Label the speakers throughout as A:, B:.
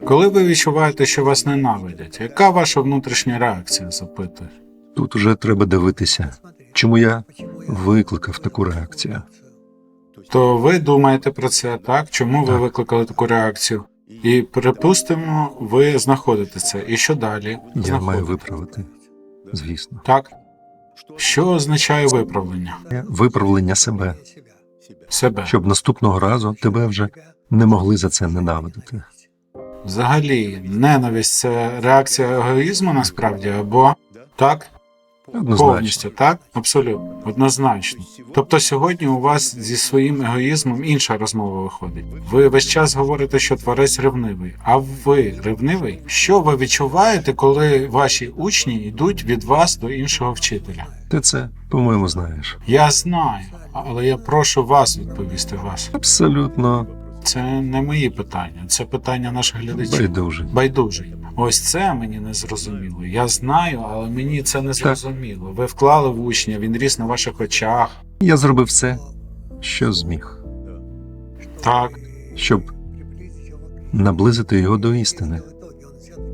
A: Коли ви відчуваєте, що вас ненавидять, яка ваша внутрішня реакція? запитує.
B: Тут уже треба дивитися, чому я викликав таку реакцію.
A: То ви думаєте про це, так? Чому ви викликали таку реакцію? І припустимо, ви знаходите це. І що далі?
B: Я маю виправити. Звісно,
A: Так. Що означає виправлення?
B: виправлення себе,
A: Себе.
B: щоб наступного разу тебе вже не могли за це ненавидити.
A: Взагалі, ненависть це реакція егоїзму насправді, або так?
B: Однозначно.
A: Повністю, так? Абсолютно, однозначно. Тобто сьогодні у вас зі своїм егоїзмом інша розмова виходить. Ви весь час говорите, що творець ревнивий. А ви ревнивий? Що ви відчуваєте, коли ваші учні йдуть від вас до іншого вчителя?
B: Ти це, по-моєму, знаєш.
A: Я знаю, але я прошу вас відповісти вас.
B: Абсолютно
A: Це не мої питання, це питання наших глядачів.
B: байдуже.
A: Байдужий. Ось це мені не зрозуміло. Я знаю, але мені це не зрозуміло. Ви вклали в учня, він ріс на ваших очах.
B: Я зробив все, що зміг,
A: Так,
B: щоб наблизити його до істини.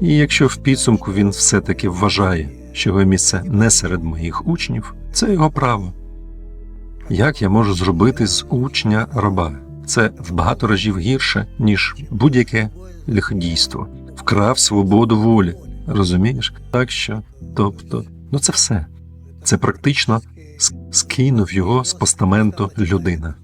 B: І якщо в підсумку він все-таки вважає, що його місце не серед моїх учнів, це його право. Як я можу зробити з учня раба? Це в багато разів гірше, ніж будь-яке лиходійство. Вкрав свободу волі. Розумієш? Так що, тобто, ну це все. Це практично скинув його з постаменту людина.